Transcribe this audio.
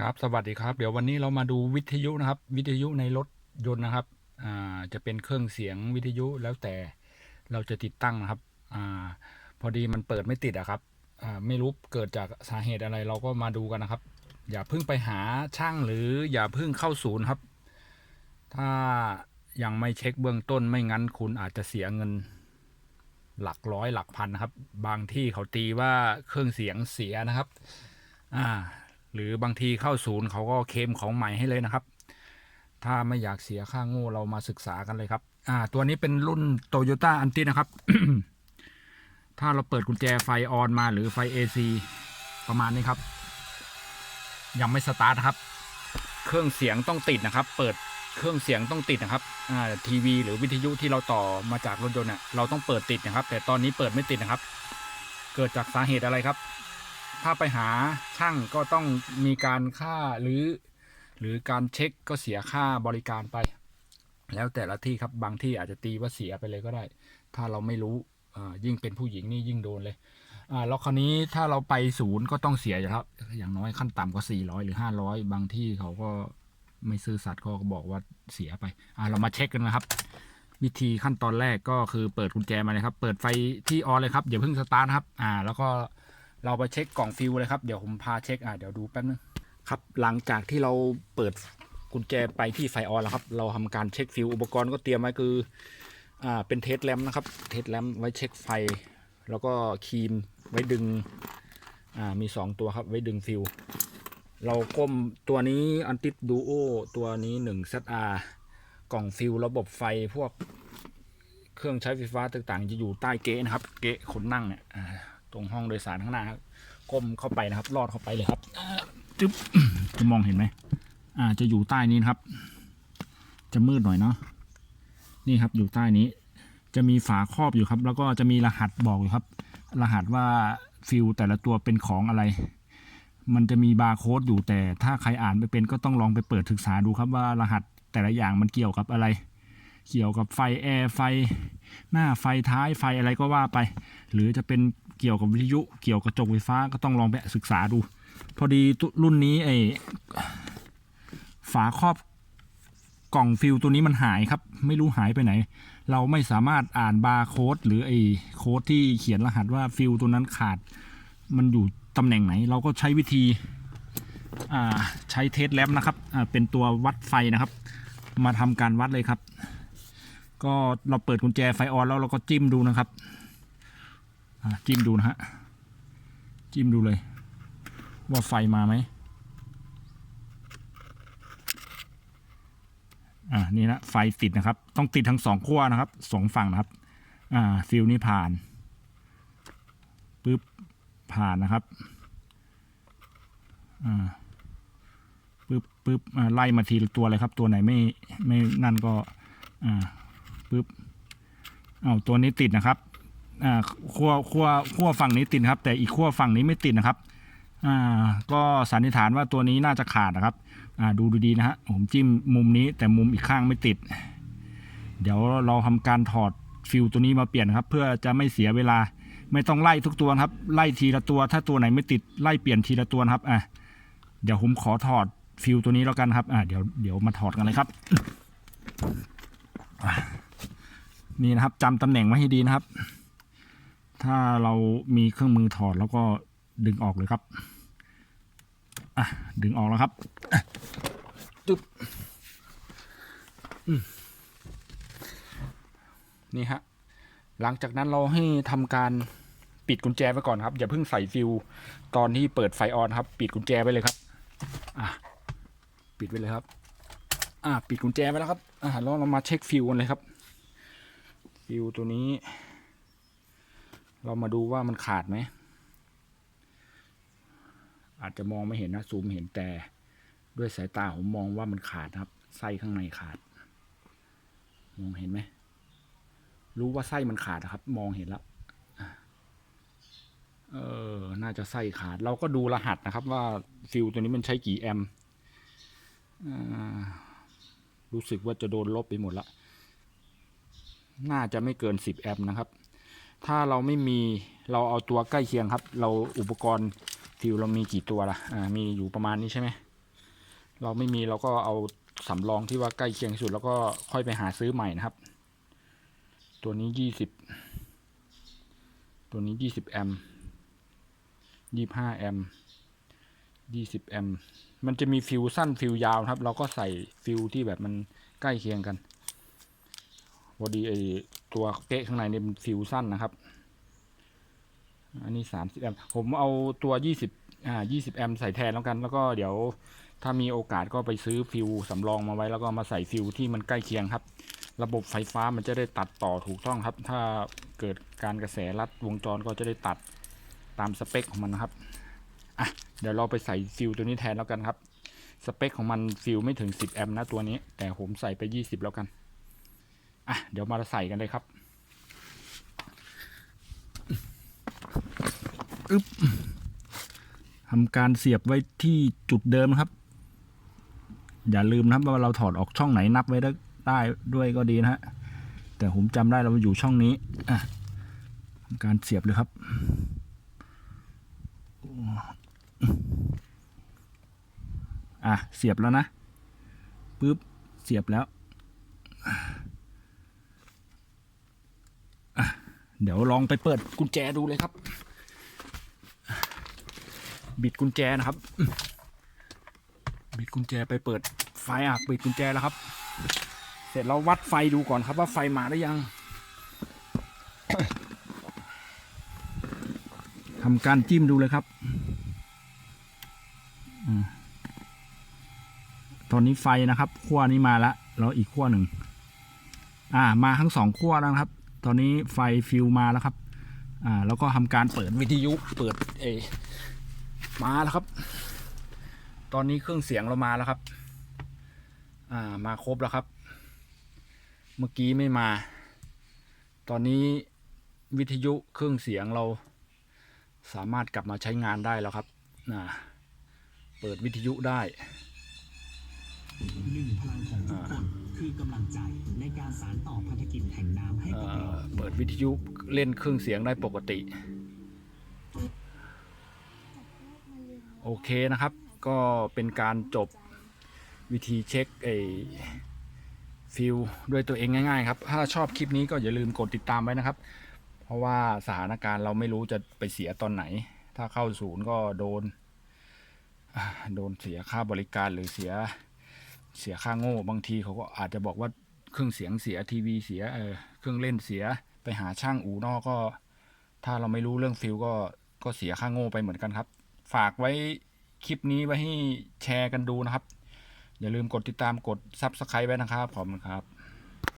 ครับสวัสดีครับ เดี๋ยววันนี้เรามาดูวิทยุนะครับ วิทยุในรถยนต์นะครับอ่าจะเป็นเครื่องเสียงวิทยุแล้วแต่เราจะติดตั้งนะครับอ่าพอดีมันเปิดไม่ติดอะครับอ่าไม่รู้เกิดจากสาเหตุอะไรเราก็มาดูกันนะครับ อย่าเพิ่งไปหาช่างหรืออย่าเพิ่งเข้าศูนย์ครับ ถ้ายังไม่เช็คเบื้องต้นไม่งั้นคุณอาจจะเสียเงินหลักร้อยหลักพันนะครับ บางที่เขาตีว่าเครื่องเสียงเสียนะครับ อ่า หรือบางทีเข้าศูนย์เขาก็เคลมของใหม่ให้เลยนะครับ ถ้าไม่อยากเสียค่าโง่เรามาศึกษากันเลยครับ อ่า ตัวนี้เป็นรุ่นโตโยต้าอันตินะครับ ถ้าเราเปิดกุญแจไฟออนมาหรือไฟ AC ประมาณนี้ครับ ยังไม่สตาร์ทครับ เครื่องเสียงต้องติดนะครับ เปิดเครื่องเสียงต้องติดนะครับ อ่า ทีวี หรือวิทยุที่เราต่อมาจากรถยนต์เนี่ยเราต้องเปิดติดนะครับ แต่ตอนนี้เปิดไม่ติดนะครับ เกิดจากสาเหตุอะไรครับ ถ้าไปหาช่างก็ต้องมีการค่าหรือ หรือการเช็คก็เสียค่าบริการไป แล้วแต่ละที่ครับบางที่อาจจะตีว่าเสียไปเลยก็ได้ ถ้าเราไม่รู้อ่ายิ่งเป็นผู้หญิงนี่ยิ่งโดนเลยอ่าแล้วคราวนี้ถ้าเราไปศูนย์ก็ต้องเสียอยู่แล้วอย่างน้อยขั้นต่ำก็400 หรือ 500 บางที่เขาก็ไม่ซื่อสัตย์เขาก็บอกว่าเสียไปอ่าเรามาเช็คกันนะครับ วิธีขั้นตอนแรกก็คือเปิดกุญแจมาเลยครับ เปิดไฟที่ออนเลยครับอย่าเพิ่งสตาร์ทครับ อ่า แล้วก็ เราไปเช็คกล่องฟิวเลยครับ เดี๋ยวผมพาเช็คอ่าเดี๋ยวดูแป๊บนึงครับหลังจากที่เราเปิดกุญแจไปที่ไฟออนแล้วครับ เราทำการเช็คฟิวอุปกรณ์ก็เตรียมไว้คืออ่าเป็นเทสแลมนะครับ เทสแลมไว้เช็คไฟ แล้วก็ครีมไว้ดึงอ่ามีสองตัวครับไว้ดึงฟิว เราก้มตัวนี้อันติดดูโอตัวนี้1 ZR กล่องฟิวระบบไฟพวกเครื่องใช้ไฟฟ้าต่างๆ จะอยู่ใต้เก๊ะนะครับ เก๊ะคนนั่งเนี่ย ตรงห้องโดยสารข้างหน้าครับก้มเข้าไปนะครับ ลอดเข้าไปเลยครับจึ๊บจะมองเห็นไหมอ่า จะอยู่ใต้นี้นครับ จะมืดหน่อยเนาะนี่ครับอยู่ใต้นี้ จะมีฝาครอบอยู่ครับ แล้วก็จะมีรหัสบอกอยู่ครับ รหัสว่าฟิลแต่ละตัวเป็นของอะไร มันจะมีบาร์โค้ดอยู่แต่ถ้าใครอ่านไม่เป็นก็ต้องลองไปเปิดศึกษาดูครับว่ารหัสแต่ละอย่างมันเกี่ยวกับอะไร เกี่ยวกับไฟแอร์ไฟ หน้าไฟท้ายไฟอะไรก็ว่าไป หรือจะเป็น เกี่ยวกับวิทยุเกี่ยวกับจกไฟฟ้าก็ต้องลองไปศึกษาดู พอดีรุ่นนี้ไอฝาครอบกล่องฟิลตัวนี้มันหายครับ ไม่รู้หายไปไหน เราไม่สามารถอ่านบาร์โค้ดหรือไอโค้ดที่เขียนรหัสว่าฟิลตัวนั้นขาด มันอยู่ตำแหน่งไหน เราก็ใช้วิธีใช้เทสแลบนะครับเป็นตัววัดไฟนะครับ มาทำการวัดเลยครับ ก็เราเปิดกุญแจไฟออนแล้วเราก็จิ้มดูนะครับ จิ้มดูนะฮะ จิ้มดูเลย ว่าไฟมาไหมอ่านี่นะไฟติดนะครับ ต้องติดทั้งสองขั้วนะครับสองฝั่งนะครับ อ่าฟิลนี้ผ่านปึ๊บผ่านนะครับอ่าปึ๊บปึ๊บอ่าไล่มาทีละตัวเลยครับ ตัวไหนไม่ไม่นั่นก็อ่าปึ๊บเอาตัวนี้ติดนะครับ อ่าขั้วขั้วขั้วฝั่งนี้ติดนะครับ แต่อีกขั้วฝั่งนี้ไม่ติดนะครับอ่าก็สันนิษฐานว่าตัวนี้น่าจะขาดนะครับอ่าดูดีนะฮะผมจิ้มมุมนี้แต่มุมอีกข้างไม่ติด เดี๋ยวเราทำการถอดฟิลตัวนี้มาเปลี่ยนครับ เพื่อจะไม่เสียเวลาไม่ต้องไล่ทุกตัวครับ ไล่ทีละตัว ถ้าตัวไหนไม่ติดไล่เปลี่ยนทีละตัวครับอะเดี๋ยวผมขอถอดฟิลตัวนี้แล้วกันครับอ่าเดี๋ยวเดี๋ยวมาถอดกันเลยครับนี่นะครับจำตำแหน่งไว้ให้ดีนะครับ ถ้าเรามีเครื่องมือถอดแล้วก็ดึงออกเลยครับอะดึงออกแล้วครับจึ๊บนี่ฮะ หลังจากนั้นเราให้ทำการปิดกุญแจไว้ก่อนครับ อย่าเพิ่งใส่ฟิวตอนที่เปิดไฟออนครับ ปิดกุญแจไว้เลยครับ อะ ปิดไว้เลยครับ อะปิดกุญแจไว้แล้วครับ อะแล้วเรามาเช็คฟิวกันเลยครับ ฟิวตัวนี้ เรามาดูว่ามันขาดไหม อาจจะมองไม่เห็นนะ ซูมเห็นแต่ ด้วยสายตาผมมองว่ามันขาดครับ ไส้ข้างในขาด มองเห็นไหม รู้ว่าไส้มันขาดนะครับ มองเห็นแล้วเออ น่าจะไส้ขาด เราก็ดูรหัสนะครับ ว่าฟิวตัวนี้มันใช้กี่แอมรู้สึกว่าจะโดนลบไปหมดละ น่าจะไม่เกิน10แอมนะครับ ถ้าเราไม่มีเราเอาตัวใกล้เคียงครับ เราอุปกรณ์ฟิวเรามีกี่ตัวล่ะอ่ามีอยู่ประมาณนี้ใช่ไหมเราไม่มีเราก็เอาสำรองที่ว่าใกล้เคียงสุด แล้วก็ค่อยไปหาซื้อใหม่นะครับ ตัวนี้ยี่สิบตัวนี้ยี่สิบแอมยี่ห้าแอมยี่สิบแอมมันจะมีฟิวสั้นฟิวยาวครับ เราก็ใส่ฟิวที่แบบมันใกล้เคียงกันพอดีไอ ตัวเก๊ะข้างในเนี่ยมันฟิวสั้นนะครับ อันนี้สามสิบแอมผมเอาตัวยี่สิบอ่ายี่สิบแอมใส่แทนแล้วกัน แล้วก็เดี๋ยวถ้ามีโอกาสก็ไปซื้อฟิวสำรองมาไว้ แล้วก็มาใส่ฟิวที่มันใกล้เคียงครับ ระบบไฟฟ้ามันจะได้ตัดต่อถูกต้องครับ ถ้าเกิดการกระแสรัดวงจรก็จะได้ตัดตามสเปคของมันนะครับอะเดี๋ยวเราไปใส่ฟิวตัวนี้แทนแล้วกันครับ สเปคของมันฟิวไม่ถึง 10 แอมป์นะตัวนี้ แต่ผมใส่ไป 20 แล้วกัน อะเดี๋ยวมาใส่กันเลยครับอึ๊บทำการเสียบไว้ที่จุดเดิมครับ อย่าลืมนะครับว่าเราถอดออกช่องไหนนับไว้ได้ได้ด้วยก็ดีนะฮะแต่ผมจำได้เราอยู่ช่องนี้อะทำการเสียบเลยครับอะเสียบแล้วนะปึ๊บเสียบแล้วอะ เดี๋ยวลองไปเปิดกุญแจดูเลยครับ บิดกุญแจนะครับ บิดกุญแจไปเปิดไฟอะปิดกุญแจแล้วครับ เสร็จเราวัดไฟดูก่อนครับว่าไฟมาได้ยังทำการจิ้มดูเลยครับอตอนนี้ไฟนะครับขั้วนี้มาแล้วแล้วอีกขั้วหนึ่ง อ่า มาทั้งสองขั้วแล้วนะครับ ตอนนี้ไฟฟิวมาแล้วครับ อ่า แล้วก็ทำการเปิดวิทยุ เปิดเอมาแล้วครับ ตอนนี้เครื่องเสียงเรามาแล้วครับ อ่า มาครบแล้วครับ เมื่อกี้ไม่มา ตอนนี้วิทยุเครื่องเสียงเราสามารถกลับมาใช้งานได้แล้วครับอ่าเปิดวิทยุได้หนึ่งพลังของทุกคนคือกำลังใจ ในการต่อพันธกิจแห่งน้ำให้เอ่กับเราเปิดวิทยุเล่นเครื่องเสียงได้ปกติ โอเคนะครับ ก็เป็นการจบวิธีเช็คไอฟิลด้วยตัวเองง่ายๆครับ ถ้าชอบคลิปนี้ก็อย่าลืมกดติดตามไว้นะครับ เพราะว่าสถานการณ์เราไม่รู้จะไปเสียตอนไหน ถ้าเข้าศูนย์ก็โดน โดนเสียค่าบริการหรือเสียเสียค่าโง่บางทีเขาก็อาจจะบอกว่า เครื่องเสียงเสียทีวีเสียเออเครื่องเล่นเสียไปหาช่างอู่นอกก็ ถ้าเราไม่รู้เรื่องฟิลก็ก็เสียค่าโง่ไปเหมือนกันครับ ฝากไว้คลิปนี้ไว้ให้แชร์กันดูนะครับ อย่าลืมกดติดตามกด s u b สไครต์ไว้นะครับขอบคุณครับ